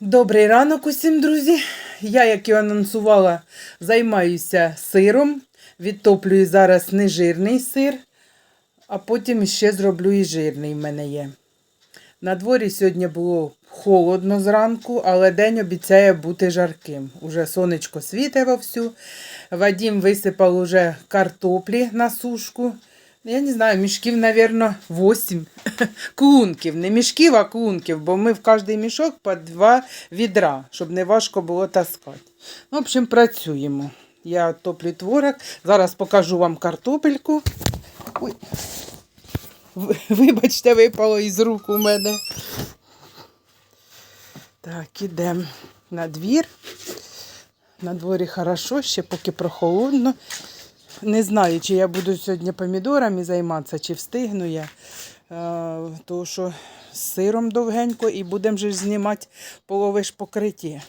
Добрий ранок усім, друзі. Я, як і анонсувала, займаюся сиром. Відтоплюю зараз нежирний сир, а потім ще зроблю і жирний в мене є. На дворі сьогодні було холодно зранку, але день обіцяє бути жарким. Уже сонечко світе вовсю. Вадім висипав уже картоплі на сушку. Я не знаю, мішків, мабуть, 8 клунків. Не мішків, а клунків, бо ми в кожний мішок по два відра, щоб не важко було таскати. Ну, в общем, працюємо. Я топлю творог. Зараз покажу вам картопельку. Ой. Вибачте, випало із рук у мене. Так, ідемо на двір. На дворі хорошо, ще поки прохолодно. Не знаю, чи я буду сьогодні помідорами займатися, чи встигну я. Е, тому що з сиром довгенько і будемо ж знімати полове ж покриття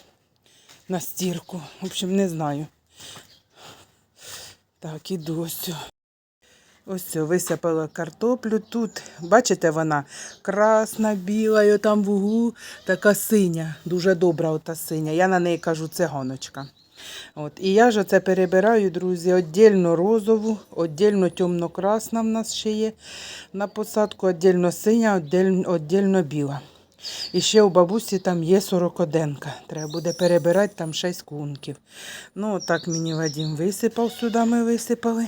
на стірку. В общем, не знаю. Так, іду ось. Ось це, висипала картоплю. Тут, бачите, вона красна, біла, там в углу така синя, дуже добра ота синя. Я на неї кажу циганочка. От. І я ж оце перебираю, друзі, віддільно розову, віддільно темно-красна в нас ще є на посадку, віддільно синя, віддільно, біла. І ще у бабусі там є сорокоденка. Треба буде перебирати там 6 клунків. Ну, отак мені Вадим висипав, сюди ми висипали.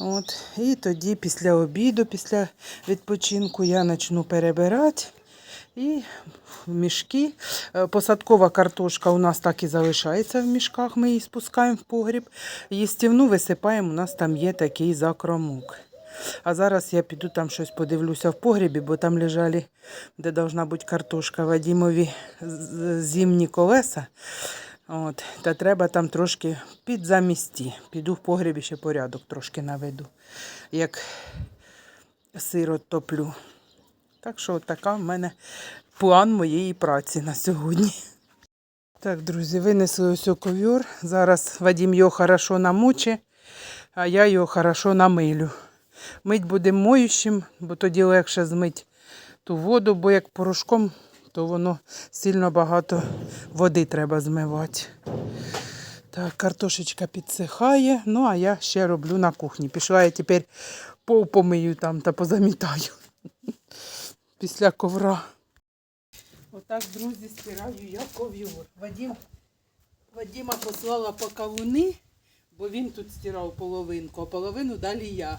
От. І тоді після обіду, після відпочинку я почну перебирати. І в мішки. Е, Посадкова картошка у нас так і залишається в мішках, ми її спускаємо в погріб. Їстівну висипаємо, у нас там є такий закромок. А зараз я піду там щось подивлюся в погрібі, бо там лежали, де должна бути картошка Вадімові зимні колеса. От, та треба там трошки підзамісті. Піду в погрібі ще порядок трошки наведу, як сир от топлю. Так що така в мене план моєї праці на сьогодні. Так, друзі, винесли ось ковер. Зараз Вадим його хорошо намочить, а я його хорошо намилю. Мить будемо моющим, бо тоді легше змить ту воду, бо як порошком, то воно сильно багато води треба змивати. Так, картошечка підсихає, ну а я ще роблю на кухні. Пішла я тепер пол помию там та позамітаю після ковра. Отак, друзі, стираю я ков'юр. Вадим, Вадима послала по кавуни, бо він тут стирав половинку, а половину далі я.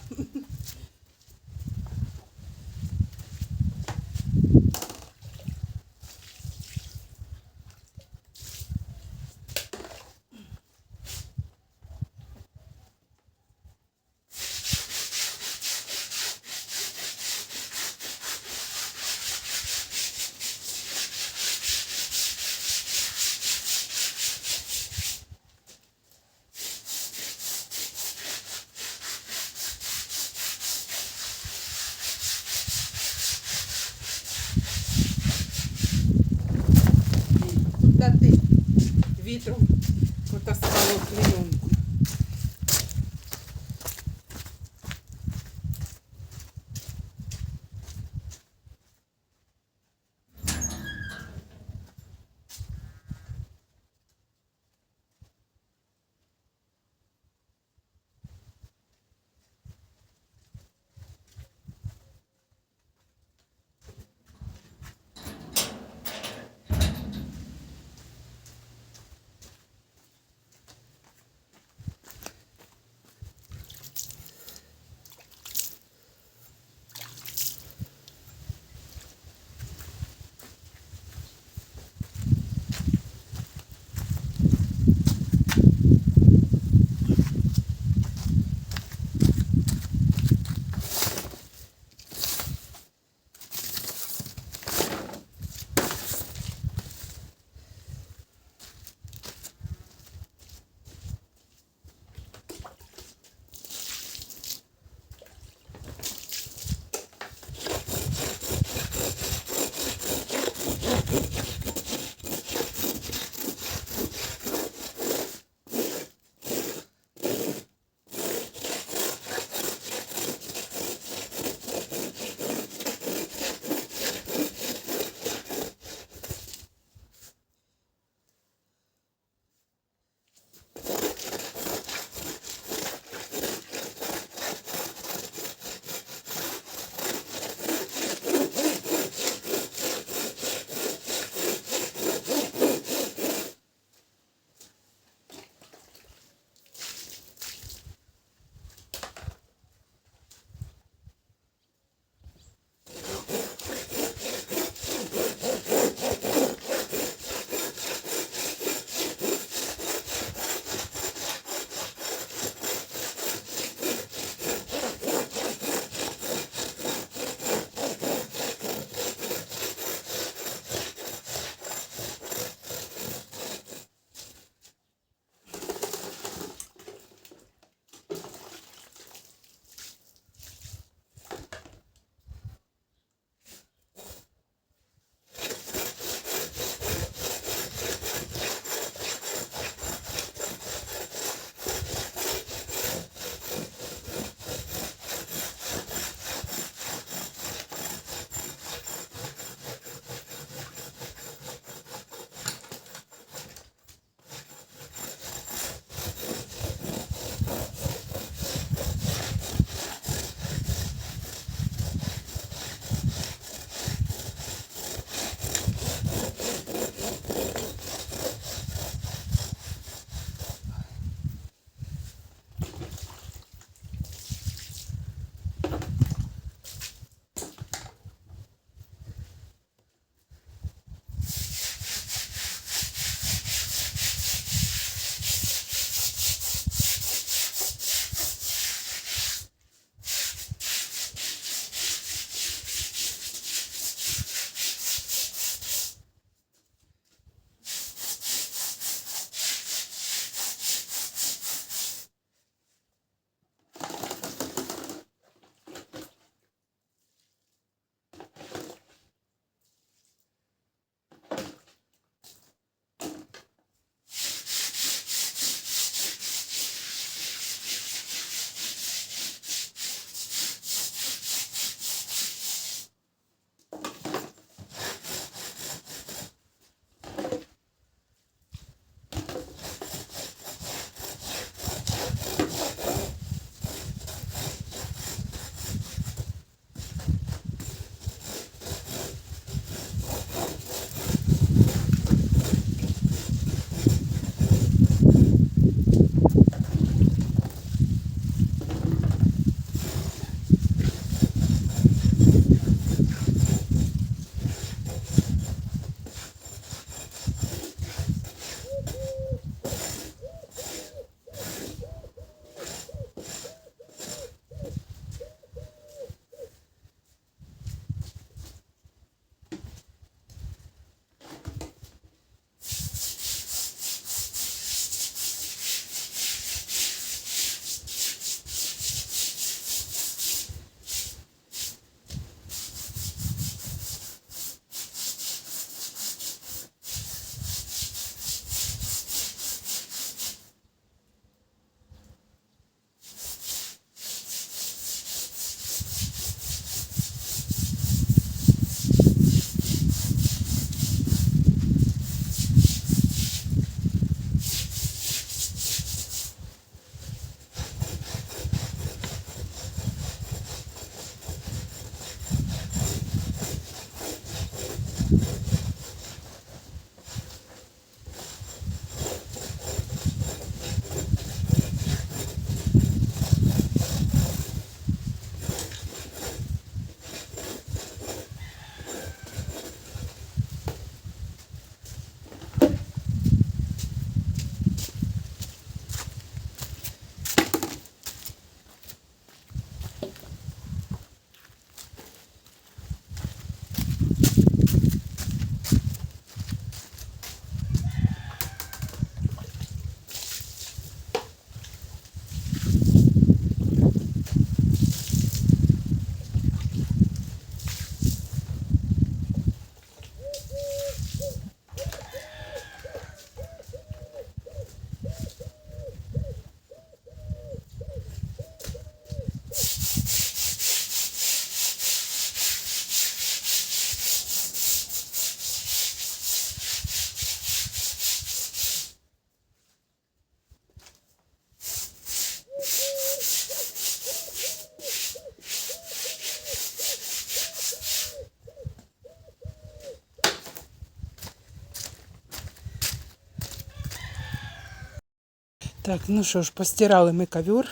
Так, ну що ж, постирали ми ковер.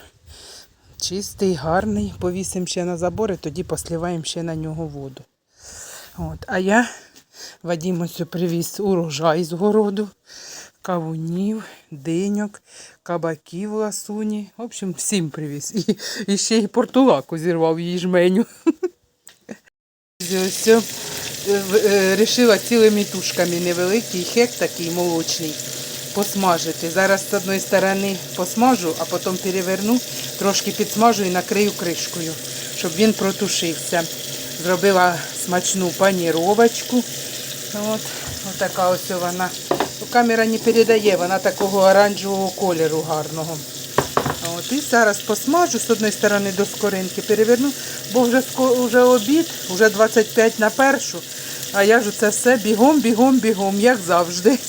Чистий, гарний. Повісимо ще на забор і тоді посливаємо ще на нього воду. От. А я Вадим привіз урожай з городу, кавунів, диньок, кабаків ласуні. В общем, всім привіз. І, і ще й портулаку зірвав її жменю. Е, е, рішила цілими тушками невеликий хек такий молочний посмажити. Зараз з одної сторони посмажу, а потім переверну, трошки підсмажу і накрию кришкою, щоб він протушився. Зробила смачну паніровочку. От, отака ось вона. Ну, Камера не передає, вона такого оранжевого кольору гарного. От, і зараз посмажу з одної сторони до скоринки, переверну, бо вже, вже обід, вже 25 на першу, а я ж це все бігом, бігом, бігом, як завжди.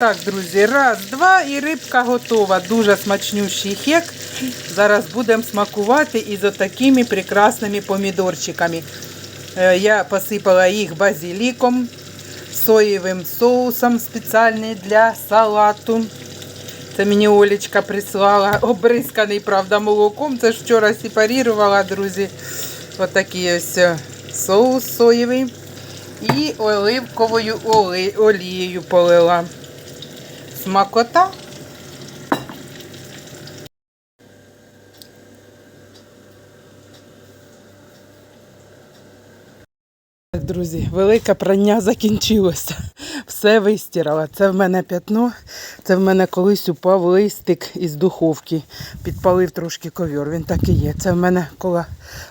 Так, друзі, раз, два і рибка готова. Дуже смачнющий хек. Зараз будемо смакувати із отакими прекрасними помідорчиками. Е, Я посипала їх базиліком, соєвим соусом спеціальний для салату. Це мені Олечка прислала, обризканий, правда, молоком. Це ж вчора сепарувала, друзі. Отакий ось е, соус соєвий. І оливковою олією полила. Смакота. Друзі, велике прання закінчилося. Все вистирала. Це в мене п'ятно, це в мене колись упав листик із духовки. Підпалив трошки ковер. Він так і є. Це в мене коло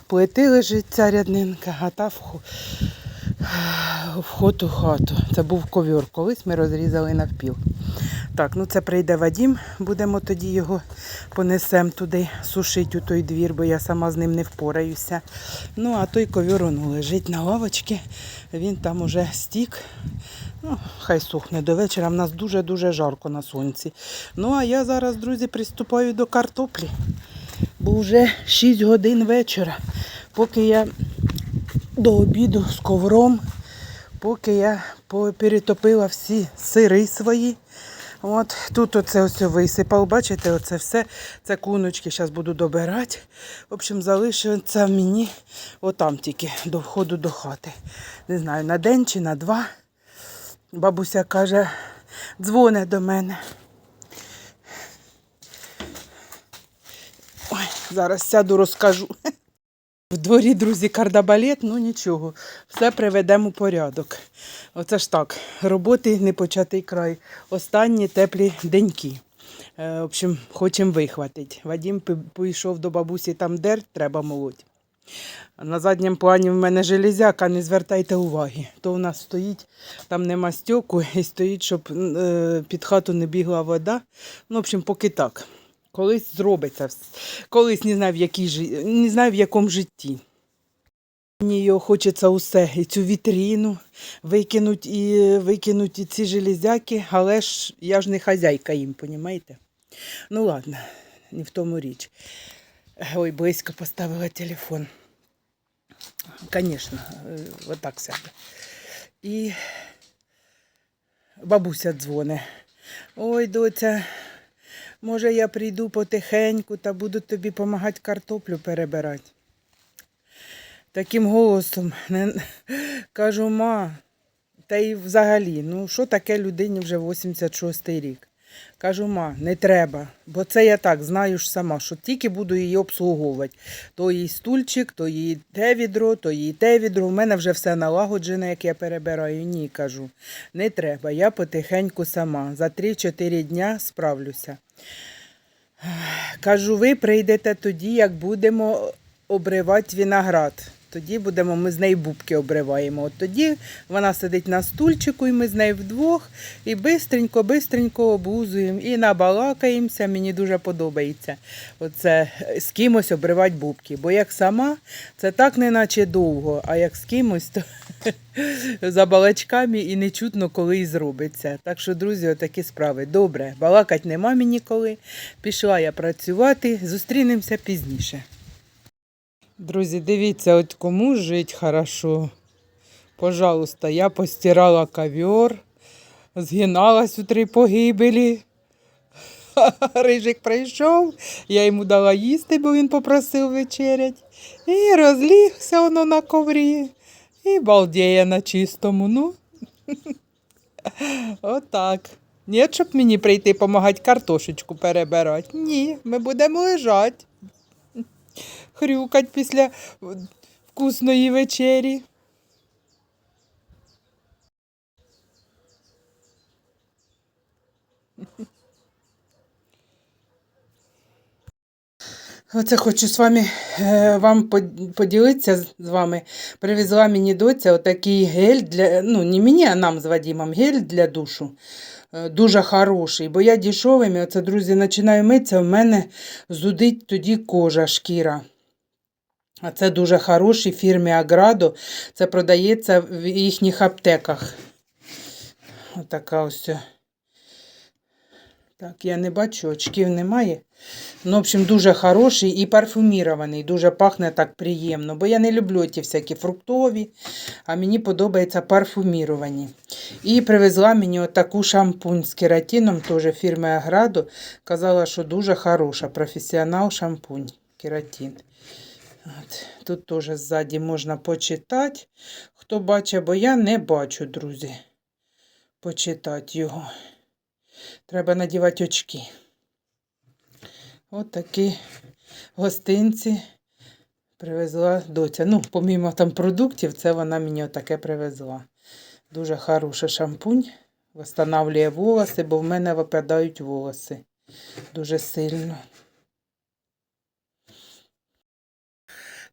плити лежить ця ряднинка, а та вход, вход у хату. Це був ковер. Колись ми розрізали навпіл. Так, ну це прийде Вадім, будемо тоді його понесемо туди, сушити у той двір, бо я сама з ним не впораюся. Ну, а той ковер он лежить на лавочці, він там уже стік. Ну, хай сухне до вечора. В нас дуже-дуже жарко на сонці. Ну, а я зараз, друзі, приступаю до картоплі, бо вже 6 годин вечора. Поки я до обіду з ковром, поки я перетопила всі сири свої. От тут оце ось висипав, бачите, оце все. Це куночки, зараз буду добирати. В общем, залишиться мені отам тільки до входу до хати. Не знаю, на день чи на два. Бабуся каже, дзвоне до мене. Ой, зараз сяду, розкажу. В дворі, друзі, кардабалет, ну нічого, все приведемо у порядок. Оце ж так, роботи не початий край. Останні теплі деньки. Е, в общем, хочемо вихватити. Вадім пішов до бабусі, там дер треба молоть. На задньому плані в мене железяка, не звертайте уваги. То у нас стоїть, там нема стьоку, і стоїть, щоб е, під хату не бігла вода. Ну, в общем, поки так. Колись зробиться. Колись не знаю, в якій не знаю, в якому житті. Мені його хочеться усе, і цю вітріну викинуть, і викинуть і ці железяки, але ж я ж не хазяйка їм, понімаєте? Ну ладно, не в тому річ. Ой, близько поставила телефон. Звісно, отак сяде. І бабуся дзвоне. Ой, доця, може я прийду потихеньку та буду тобі допомагати картоплю перебирати. Таким голосом кажу, ма, та й взагалі, ну що таке людині вже 86-й рік? Кажу, ма, не треба, бо це я так знаю ж сама, що тільки буду її обслуговувати. То їй стульчик, то їй те відро, то їй те відро. У мене вже все налагоджене, як я перебираю. Ні, кажу, не треба. Я потихеньку сама. За 3-4 дня справлюся. Кажу, ви прийдете тоді, як будемо обривати виноград. Тоді будемо, ми з нею бубки обриваємо. От тоді вона сидить на стульчику, і ми з нею вдвох, і бистренько, бистренько обузуємо, і набалакаємося. Мені дуже подобається оце з кимось обривати бубки. Бо як сама, це так неначе довго, а як з кимось, то за балачками і не чутно, коли і зробиться. Так що, друзі, отакі справи. Добре, балакать нема мені коли. Пішла я працювати, зустрінемося пізніше. Друзі, дивіться, от кому жить хорошо. Пожалуйста, я постирала ковер, згиналась у три погибелі. Рижик прийшов, я йому дала їсти, бо він попросив вечерять. І розлігся воно на коврі. І балдіє на чистому. Ну. Отак. Ні, щоб мені прийти допомагати картошечку перебирати. Ні, ми будемо лежати. Хрюкать після вкусної вечері. Оце хочу з вами е, вам поділитися з вами. Привезла мені доця отакий гель для, ну не мені, а нам з Вадимом, гель для душу. Е, Дуже хороший, бо я дешевими, оце, друзі, починаю митися, в мене зудить тоді кожа, шкіра. А це дуже хороший фірмі Аградо. Це продається в їхніх аптеках. Отака ось. Так, я не бачу, очків немає. Ну, в общем, дуже хороший і парфумірований, дуже пахне так приємно, бо я не люблю ті всякі фруктові, а мені подобається парфуміровані. І привезла мені отаку шампунь з кератином, теж фірми Аградо. Казала, що дуже хороша, професіонал шампунь, кератин. От. Тут теж ззаді можна почитати. Хто бачить, бо я не бачу, друзі. Почитати його. Треба надівати очки. От такі гостинці привезла доця. Ну, помімо там продуктів, це вона мені отаке привезла. Дуже хороший шампунь. Восстанавлює волоси, бо в мене випадають волоси дуже сильно.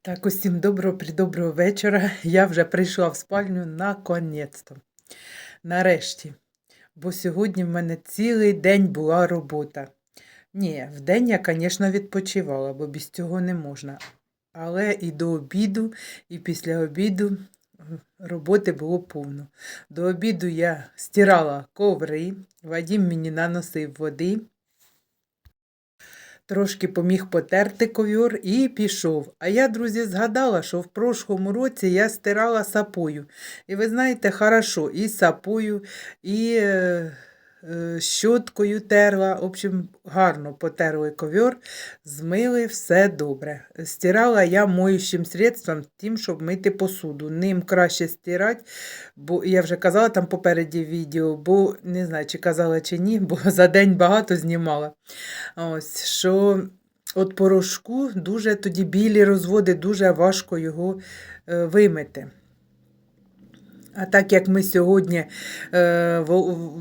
Так, усім доброго придоброго вечора. Я вже прийшла в спальню наконець-то. Нарешті. Бо сьогодні в мене цілий день була робота. Ні, вдень я, звісно, відпочивала, бо без цього не можна. Але і до обіду, і після обіду роботи було повно. До обіду я стирала коври, Вадім мені наносив води, трошки поміг потерти ковьор і пішов. А я, друзі, згадала, що в прошлому році я стирала сапою. І ви знаєте, хорошо, і сапою, і е, щоткою терла. В общем, гарно потерли ковер, змили все добре. Стирала я моющим средством, тим, щоб мити посуду. Ним краще стирати, бо я вже казала там попереді відео, бо не знаю, чи казала чи ні, бо за день багато знімала. Ось, що от порошку дуже тоді білі розводи, дуже важко його е, вимити. А так як ми сьогодні е,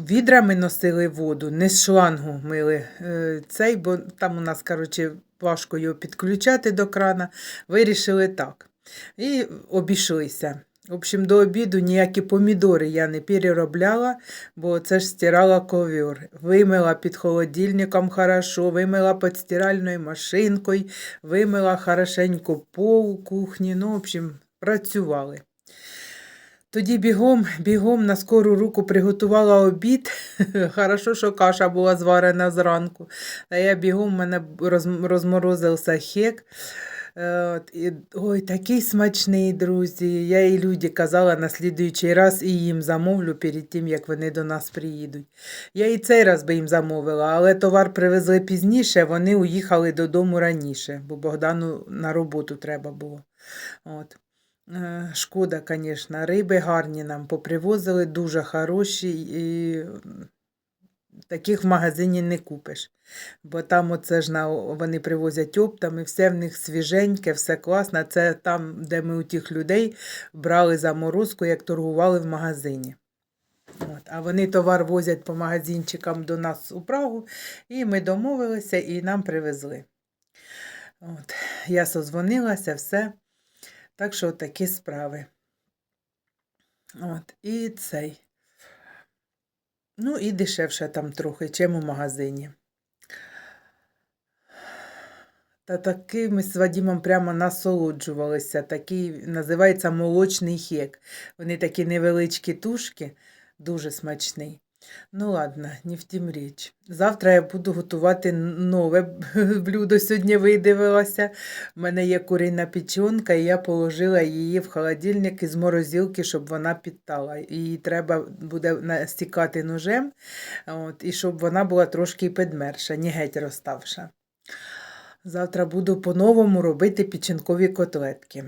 відрами носили воду, не з шлангу мили е, цей, бо там у нас, коротше, важко його підключати до крана, вирішили так. І обійшлися. В общем, до обіду ніякі помідори я не переробляла, бо це ж стирала ковер. Вимила під холодильником хорошо, вимила під стиральною машинкою, вимила хорошенько пол кухні. Ну, в общем, працювали. Тоді бігом, бігом на скору руку приготувала обід. Хорошо, що каша була зварена зранку. А я бігом мене розморозився хек. Е, ой, такий смачний, друзі. Я і люди казала на слідуючий раз і їм замовлю перед тим, як вони до нас приїдуть. Я і цей раз би їм замовила, але товар привезли пізніше, вони уїхали додому раніше, бо Богдану на роботу треба було. От. Е, Шкода, звісно, риби гарні нам попривозили, дуже хороші, і таких в магазині не купиш. Бо там оце ж на, вони привозять оптами, все в них свіженьке, все класно. Це там, де ми у тих людей брали заморозку, як торгували в магазині. От. А вони товар возять по магазинчикам до нас у Прагу, і ми домовилися і нам привезли. От. Я созвонилася, все. Так що такі справи. От, і цей. Ну, і дешевше там трохи, чим у магазині. Та такий ми з Вадимом прямо насолоджувалися. Такий називається молочний хек. Вони такі невеличкі тушки, дуже смачний. Ну ладно, не в тім річ. Завтра я буду готувати нове блюдо. Сьогодні видивилася. У мене є курина печінка, і я положила її в холодильник із морозилки, щоб вона підтала. Її треба буде настікати ножем, от, і щоб вона була трошки підмерша, не геть розставша. Завтра буду по-новому робити печінкові котлетки.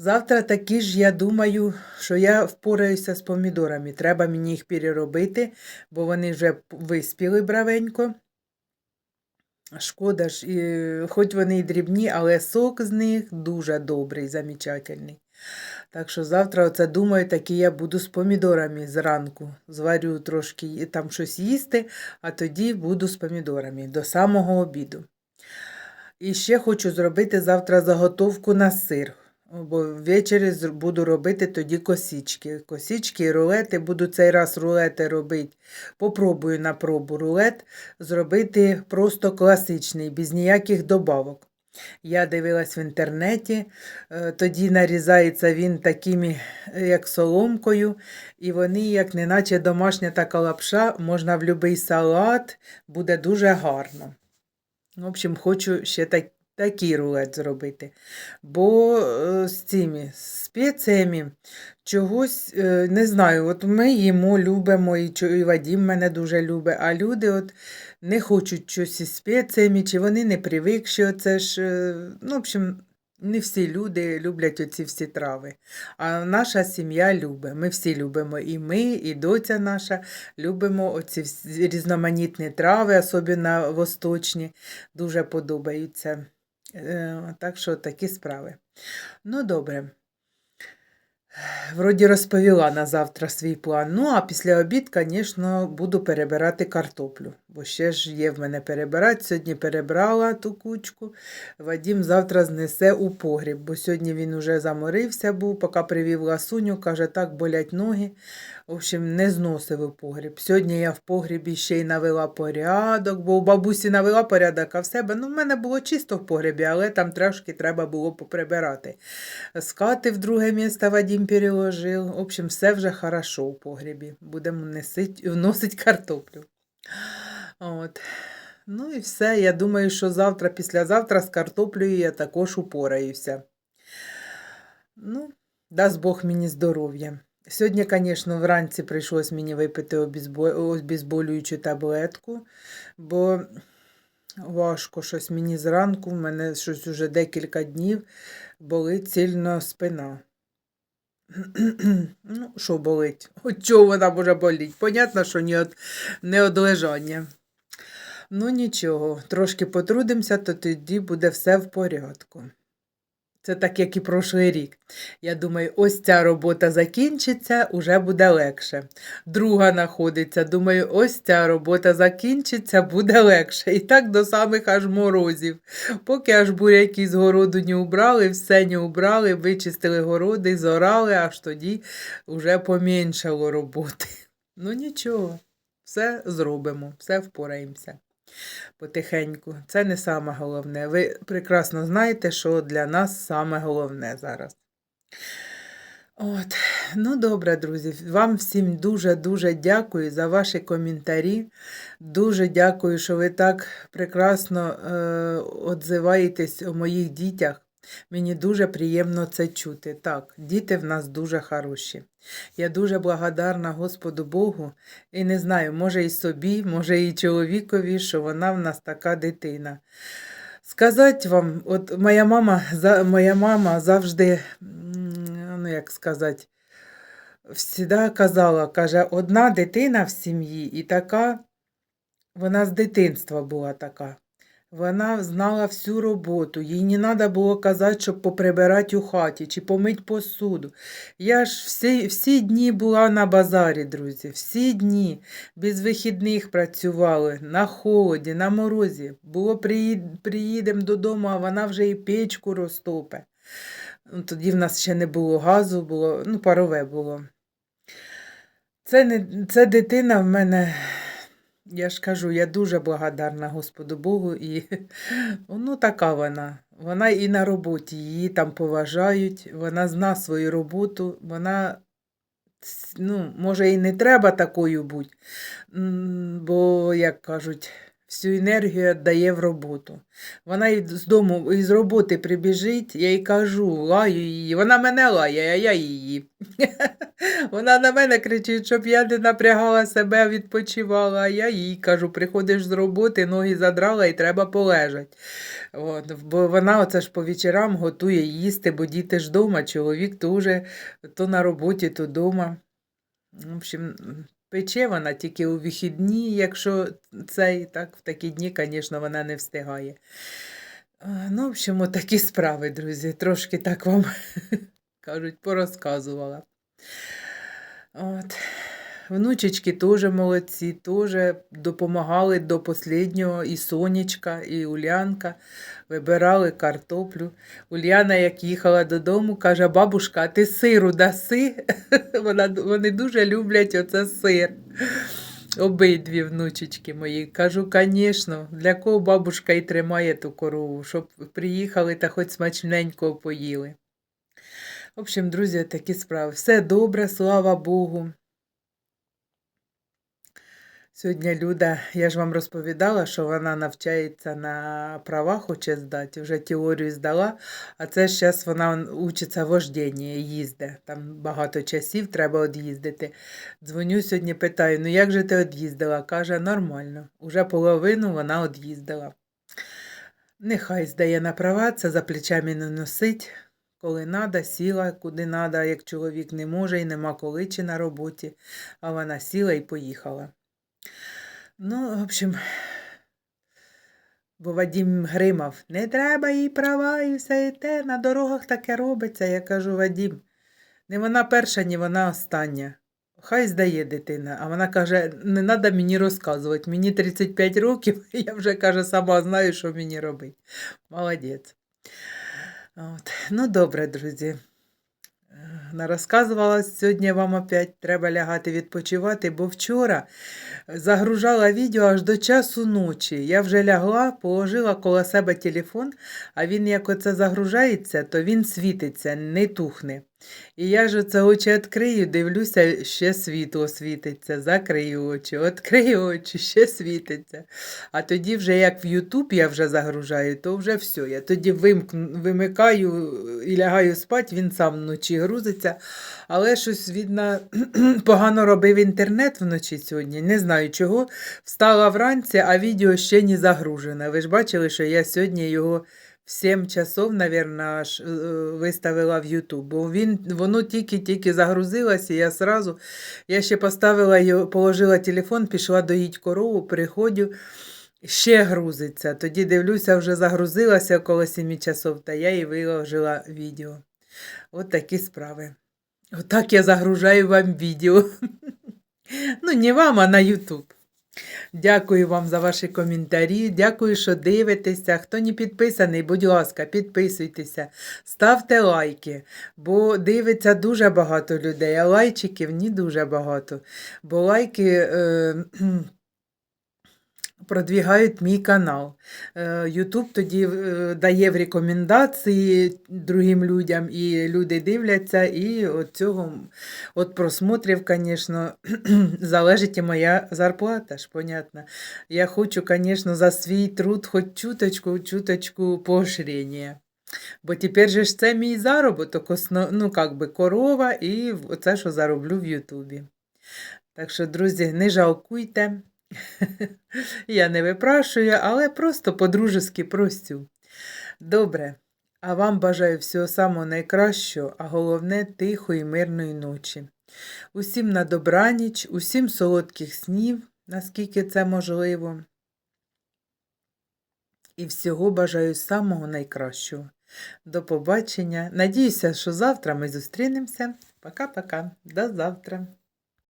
Завтра такі ж, я думаю, що я впораюся з помідорами. Треба мені їх переробити, бо вони вже виспіли бравенько. Шкода ж, хоч вони і дрібні, але сок з них дуже добрий, замечательний. Так що завтра, оце думаю, таки я буду з помідорами зранку. Зварю трошки там щось їсти, а тоді буду з помідорами до самого обіду. І ще хочу зробити завтра заготовку на сир. Бо ввечері буду робити тоді косички. Косички і рулети. Буду цей раз рулети робити. Попробую на пробу рулет зробити просто класичний, без ніяких добавок. Я дивилась в інтернеті, е, тоді нарізається він такими, е, як соломкою, і вони, як неначе домашня така лапша, можна в будь-який салат, буде дуже гарно. В общем, хочу ще так, такий рулет зробити. Бо е, з цими спеціями чогось е, не знаю. От ми їмо, любимо, і, Вадім мене дуже любить, а люди от не хочуть щось із спеціями, чи вони не привикші. Оце ж, е, ну, в общем, не всі люди люблять оці всі трави. А наша сім'я любить. Ми всі любимо. І ми, і доця наша любимо оці різноманітні трави, особливо восточні, дуже подобаються. Е, Так що такі справи. Ну, добре. Вроді розповіла на завтра свій план. Ну, а після обід, звісно, буду перебирати картоплю, бо ще ж є в мене перебирати. Сьогодні перебрала ту кучку. Вадім завтра знесе у погріб, бо сьогодні він уже заморився був, поки привів ласуню, каже, так болять ноги. В общем, не зносив у погріб. Сьогодні я в погрібі ще й навела порядок, бо у бабусі навела порядок, а в себе, ну, в мене було чисто в погрібі, але там трошки треба було поприбирати. Скати в друге місце Вадим переложив. В общем, все вже хорошо у погрібі. Будемо вносить картоплю. От. Ну і все. Я думаю, що завтра, післязавтра з картоплею я також упораюся. Ну, дасть Бог мені здоров'я. Сьогодні, звісно, вранці прийшлось мені випити обізбо- обезболюючу таблетку, бо важко щось мені зранку, в мене щось уже декілька днів болить сильно спина. Ну, що болить? От чого вона може боліти? Понятно, що не от, не от лежання. Ну нічого, трошки потрудимося, то тоді буде все в порядку. Це так, як і прошлий рік. Я думаю, ось ця робота закінчиться, уже буде легше. Друга знаходиться, думаю, ось ця робота закінчиться, буде легше. І так до самих аж морозів. Поки аж буряки з городу не убрали, все не убрали, вичистили городи, зорали, аж тоді вже поменшало роботи. Ну нічого, все зробимо, все впораємося потихеньку. Це не саме головне. Ви прекрасно знаєте, що для нас саме головне зараз. От, ну добре, друзі. Вам всім дуже-дуже дякую за ваші коментарі. Дуже дякую, що ви так прекрасно е, отзиваєтесь у моїх дітях. Мені дуже приємно це чути. Так, діти в нас дуже хороші. Я дуже благодарна Господу Богу і не знаю, може і собі, може і чоловікові, що вона в нас така дитина. Сказати вам, от моя мама, моя мама завжди, ну як сказати, всіда казала, каже, одна дитина в сім'ї і така, вона з дитинства була така. Вона знала всю роботу, їй не треба було казати, щоб поприбирати у хаті чи помити посуду. Я ж всі, всі дні була на базарі, друзі, всі дні без вихідних працювали, на холоді, на морозі. Було приїдемо додому, а вона вже і печку розтопе. Ну, Тоді в нас ще не було газу, було, ну, парове було. Це, не, це дитина в мене, я ж кажу, я дуже благодарна Господу Богу, і ну, така вона. Вона і на роботі, її там поважають, вона зна свою роботу, вона ну, може, і не треба такою бути, бо, як кажуть, всю енергію віддає в роботу. Вона з дому, і з роботи прибіжить, я їй кажу, лаю її. Вона мене лає, а я її. Вона на мене кричить, щоб я не напрягала себе, відпочивала. А я їй кажу, приходиш з роботи, ноги задрала і треба полежати. От, бо вона оце ж по вечорам готує їсти, бо діти ж вдома, чоловік теж то на роботі, то вдома. В общем, пече вона тільки у вихідні, якщо цей, так, в такі дні, звісно, вона не встигає. Ну, в общем, такі справи, друзі. Трошки так вам кажуть, порозказувала. От. Внучечки теж молодці, теж допомагали до останнього і Сонечка, і Улянка. Вибирали картоплю. Уляна, як їхала додому, каже: бабушка, а ти сиру даси? Вона, вони дуже люблять оце сир. Обидві внучечки мої. Кажу, звісно, для кого бабушка і тримає ту корову, щоб приїхали та хоч смачненько поїли. В общем, друзі, такі справи. Все добре, слава Богу. Сьогодні Люда, я ж вам розповідала, що вона навчається на права, хоче здати, вже теорію здала, а це зараз вона учиться вождінні, їздить. Там багато часів треба од'їздити. Дзвоню сьогодні, питаю, ну як же ти од'їздила? Каже, нормально. Уже половину вона од'їздила. Нехай здає на права, це за плечами не носить. Коли надо, сіла, куди надо, як чоловік не може і нема коли чи на роботі, а вона сіла і поїхала. Ну, в общем, бо Вадім гримав, не треба їй права і все і те, на дорогах таке робиться. Я кажу, Вадім, не вона перша, ні вона остання. Хай здає дитина. А вона каже, не треба мені розказувати. Мені 35 років, і я вже каже, сама знаю, що мені робити. Молодець. От. Ну, добре, друзі. Нарозказувала сьогодні вам опять треба лягати відпочивати, бо вчора загружала відео аж до часу ночі. Я вже лягла, положила коло себе телефон, а він як оце загружається, то він світиться, не тухне. І я ж оце очі відкрию, дивлюся, ще світло світиться, закрию очі, відкрию очі, ще світиться. А тоді вже як в Ютуб я вже загружаю, то вже все. Я тоді вимикаю і лягаю спати, він сам вночі грузиться. Але щось, видно, погано робив інтернет вночі сьогодні. Не знаю чого. Встала вранці, а відео ще не загружене. Ви ж бачили, що я сьогодні його в 7 часов, мабуть, е, виставила в YouTube. Бо він, воно тільки-тільки загрузилося, і я сразу, я ще поставила положила телефон, пішла доїть корову, приходжу. Ще грузиться. Тоді дивлюся, вже загрузилася коло 7 часов, та я і виложила відео. От такі справи. Отак я загружаю вам відео. Ну, не вам, а на YouTube. Дякую вам за ваші коментарі. Дякую, що дивитеся. Хто не підписаний, будь ласка, підписуйтеся, ставте лайки, бо дивиться дуже багато людей, а лайчиків не дуже багато. Бо лайки. Е- Продвігають мій канал. Е, Ютуб тоді е, дає в рекомендації другим людям, і люди дивляться, і от цього от просмотрів, звісно, залежить і моя зарплата, ж понятно. Я хочу, звісно, за свій труд хоч чуточку, чуточку поощрення. Бо тепер же ж це мій заробіток, ну, як би корова, і оце, що зароблю в Ютубі. Так що, друзі, не жалкуйте. Я не випрашую, але просто по-дружески просю. Добре, а вам бажаю всього самого найкращого, а головне тихої, мирної ночі. Усім на добраніч, усім солодких снів, наскільки це можливо. І всього бажаю самого найкращого. До побачення. Надіюся, що завтра ми зустрінемося. Пока-пока. До завтра.